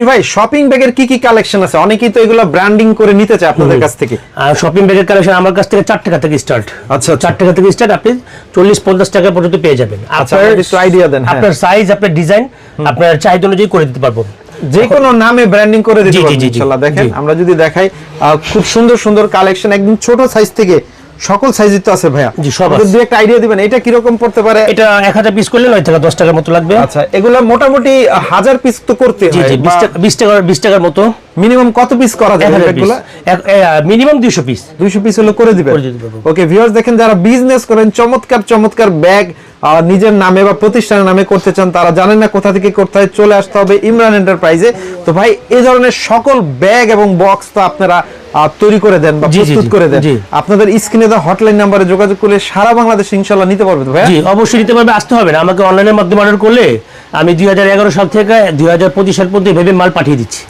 ভাই শপিং ব্যাগের কি কি কালেকশন আছে? অনেকেই তো এগুলো ব্র্যান্ডিং করে নিতে চায় আপনাদের কাছ থেকে। শপিং ব্যাগের কালেকশন আমার কাছ থেকে টাকা থেকে স্টার্ট আচ্ছা, আচ্ছা। টাকা থেকে স্টার্ট আপনি চল্লিশ পঞ্চাশ টাকা পর্যন্ত পেয়ে যাবেন। আচ্ছা, একটু idea দেন, হ্যাঁ। আপনার সাইজ আপনার ডিজাইন আপনার চাহিদা অনুযায়ী করে দিতে পারব। যে কোনো নামে ব্র্যান্ডিং করে দিতে জি, ইনশাআল্লাহ। দেখেন আমরা যদি দেখাই খুব সুন্দর সুন্দর কালেকশন একদম ছোট সাইজ থেকে সকল সাইজই তো আছে ভাইয়া। জি, সব আছে। একটা আইডিয়া দিবেন এটা কি রকম পড়তে পারে? এটা এক হাজার পিস করলে 9 টাকা দশ টাকার মতো লাগবে। আচ্ছা এগুলা মোটামুটি 1000 পিস তো করতে জি হয় জি বিশ টাকা বিশ টাকার বিশ টাকার মতো। মিনিমাম কত পিস করা যায় এগুলা? মিনিমাম দুইশো পিস 200 পিস হলো করে দিবেন। ওকে ভিউয়ার্স দেখেন যারা বিজনেস করেন চমৎকার চমৎকার ব্যাগ নিজের নামে বা প্রতিষ্ঠানের নামে করতে চান তারা জানেন না কোথা থেকে করতে হয় চলে আসতে হবে ইমরান এন্টারপ্রাইজে। তো ভাই এই ধরনের সকল ব্যাগ এবং বক্স তো আপনারা তৈরি করে দেন বা প্রস্তুত করে দেন। আপনাদের স্ক্রিনে দেওয়া হটলাইন নাম্বারে যোগাযোগ করলে সারা বাংলাদেশে ইনশাল্লাহ নিতে পারবে জি অবশ্যই নিতে পারবে আসতে হবে না। আমাকে অনলাইনের মাধ্যমে অর্ডার করলে আমি দুই হাজার এগারো সাল থেকে দুই হাজার পঁচিশ সাল পর্যন্ত ভেবে মাল পাঠিয়ে দিচ্ছি।